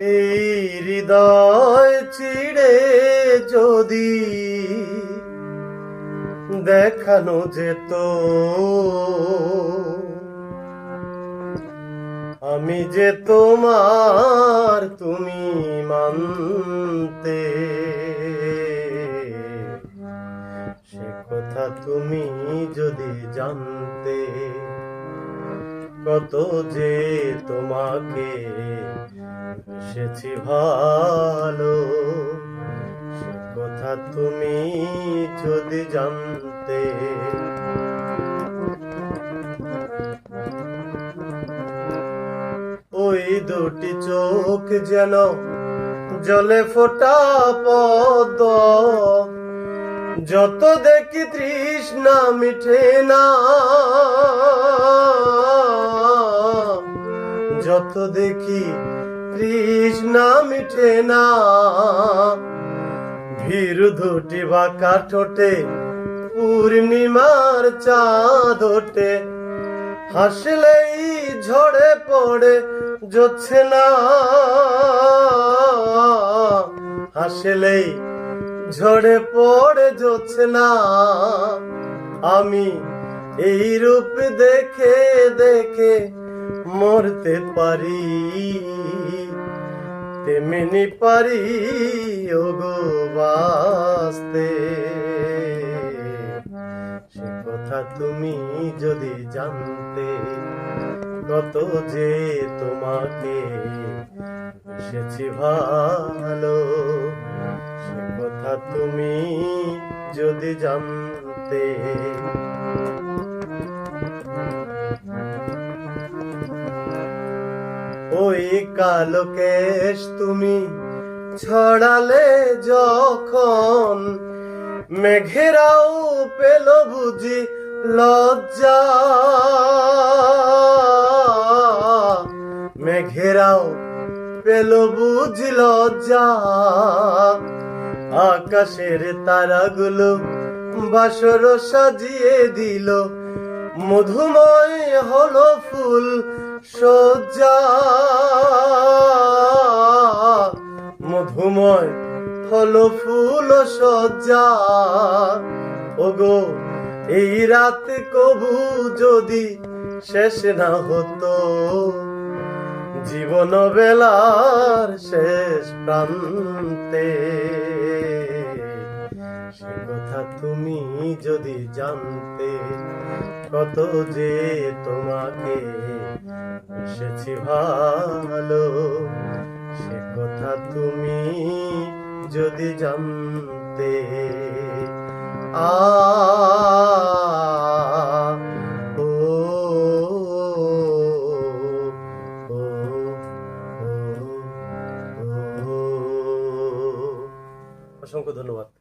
এই হৃদয় চিড়ে যদি দেখানো যেত, আমি যে তোমার তুমি মানতে, সে কথা তুমি যদি জানতে। কত যে তোমাকে এসেছি ভালো কথা তুমি যদি জানতে ওই দুটি চোখ যেন জলে ফোটা পদ যত দেখি তৃষ্ণা মিঠে না। যত দেখি তৃষ্ণা মিটে না। ভীর দুটি বাঁকা ঠোঁটে পূর্ণিমার চাঁদ ওঠে। হাসলেই ঝড়ে পড়ে যাচ্ছে না। হাসলেই ঝড়ে পড়ে যাচ্ছে না। আমি এই রূপ দেখে দেখে মরতে পারি, তেমনি পারি ওগো বাসতে সে কথা তুমি যদি জানতে, কত যে তোমাকে এসেছি ভালো, সে কথা তুমি যদি জানতে। ওই কালো তুমি ছড়ালে যখন মেঘেরাও পেল বুঝি লজ্জা। মেঘেরাও পেল বুঝি লজ্জা। আকাশের তারাগুলো বাসর সাজিয়ে দিল, মধুময় হলো ফুল সজ্জা। মধুময় ফল ফুল সজ্জা। ওগো, এই রাত কবু যদি শেষ না হতো জীবন বেলার শেষ প্রান্তে কথা তুমি যদি জানতে, কত যে তোমাকে এসেছি ভালো, সে কথা তুমি যদি জানতে, আ। অসংখ্য ধন্যবাদ